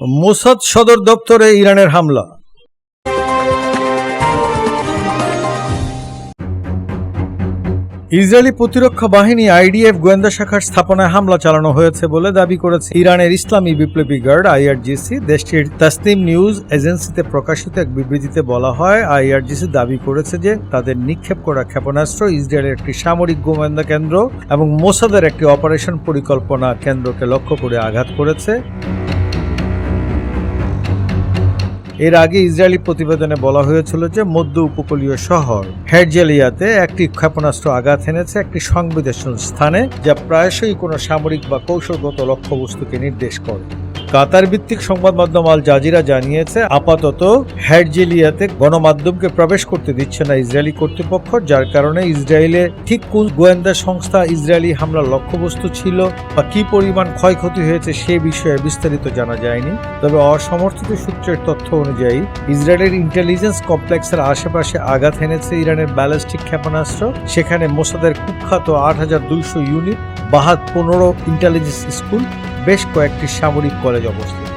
Mossad সদর দপ্তরে ইরানের হামলা। ইসরায়েলি প্রতিরক্ষা বাহিনী আইডিএফ গোয়েন্দা শাখার স্থাপনায় হামলা চালানো হয়েছে বলে দাবি করেছে ইরানের ইসলামী বিপ্লবী গার্ড, আইআরজিসি। দেশটির তাসনিম নিউজ এজেন্সিতে প্রকাশিত এক বিবৃতিতে বলা হয়, আইআরজিসি দাবি করেছে যে তাদের নিক্ষেপ করা ক্ষেপণাস্ত্র ইসরায়েলের একটি সামরিক গোয়েন্দা কেন্দ্র এবং মোসাদের একটি অপারেশন পরিকল্পনা কেন্দ্রকে লক্ষ্য করে আঘাত করেছে। এর আগে ইসরায়েলি প্রতিবেদনে বলা হয়েছিল যে মধ্য উপকূলীয় শহর হেডজেলিয়াতে একটি ক্ষেপণাস্ত্র আঘাত এনেছে একটি সংবেদনশীল স্থানে, যা প্রায়শই কোনো সামরিক বা কৌশলগত লক্ষ্যবস্তুকে নির্দেশ করে। কাতার ভিত্তিক সংবাদ মাধ্যম আল জাজিরা জানিয়েছে, আপাতত হেরজেলিয়াতে গণমাধ্যমকে প্রবেশ করতে দিচ্ছে না ইসরায়েলি কর্তৃপক্ষ, যার কারণে ইসরায়েলে ঠিক কোন গোয়েন্দা সংস্থা ইসরায়েলি হামলার লক্ষ্যবস্তু ছিল বা কি পরিমাণ ক্ষয়ক্ষতি হয়েছে সে বিষয়ে বিস্তারিত জানা যায়নি। তবে অসমর্থিত সূত্রের তথ্য অনুযায়ী, ইসরায়েলের ইন্টেলিজেন্স কমপ্লেক্সের আশেপাশে আঘাত এনেছে ইরানের ব্যালিস্টিক ক্ষেপণাস্ত্র। সেখানে মোসাদের কুখ্যাত আট হাজার দুইশো ইউনিট বাহাত পনেরো ইন্টেলিজেন্স স্কুল বেশ কয়েকটি সামরিক কলেজ অবস্থিত।